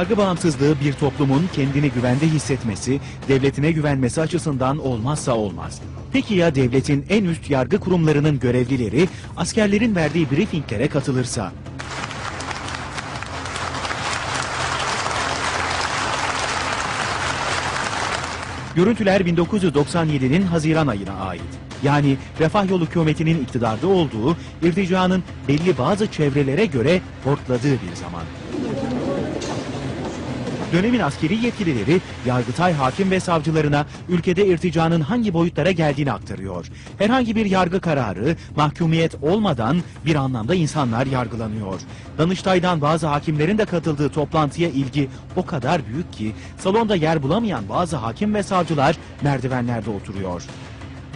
Yargı bağımsızlığı bir toplumun kendini güvende hissetmesi, devletine güvenmesi açısından olmazsa olmaz. Peki ya devletin en üst yargı kurumlarının görevlileri askerlerin verdiği briefinglere katılırsa? Görüntüler 1997'nin Haziran ayına ait. Yani Refah Yolu hükümetinin iktidarda olduğu, irticanın belli bazı çevrelere göre hortladığı bir zaman. Dönemin askeri yetkilileri Yargıtay hakim ve savcılarına ülkede irticanın hangi boyutlara geldiğini aktarıyor. Herhangi bir yargı kararı, mahkumiyet olmadan bir anlamda insanlar yargılanıyor. Danıştay'dan bazı hakimlerin de katıldığı toplantıya ilgi o kadar büyük ki salonda yer bulamayan bazı hakim ve savcılar merdivenlerde oturuyor.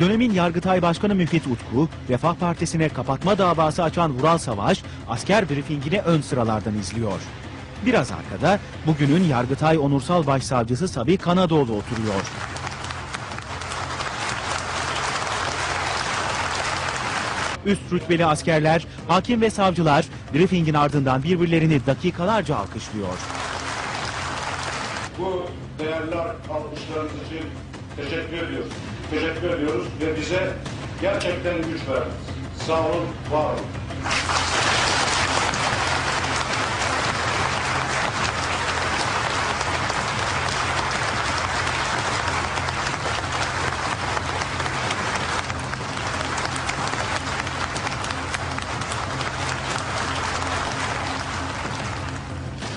Dönemin Yargıtay Başkanı Müfit Utku, Refah Partisi'ne kapatma davası açan Vural Savaş, asker briefingini ön sıralardan izliyor. Biraz arkada bugünün Yargıtay Onursal Başsavcısı Sabi Kanadoğlu oturuyor. Üst rütbeli askerler, hakim ve savcılar briefingin ardından birbirlerini dakikalarca alkışlıyor. Bu değerli alkışlarınız için teşekkür ediyoruz. Teşekkür ediyoruz ve bize gerçekten güç verdiniz. Sağ olun, var olun.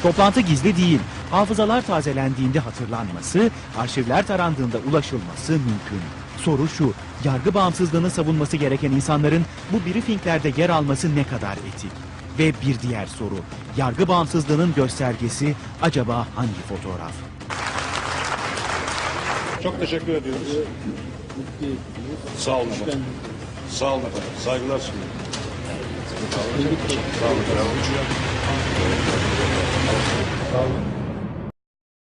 Toplantı gizli değil. Hafızalar tazelendiğinde hatırlanması, arşivler tarandığında ulaşılması mümkün. Soru şu, yargı bağımsızlığını savunması gereken insanların bu briefinglerde yer alması ne kadar etik? Ve bir diğer soru, yargı bağımsızlığının göstergesi acaba hangi fotoğraf? Çok teşekkür ediyoruz. Sağ olun efendim. Sağ olun. Saygılar sunuyorum. Sağ olun. Sağ olun.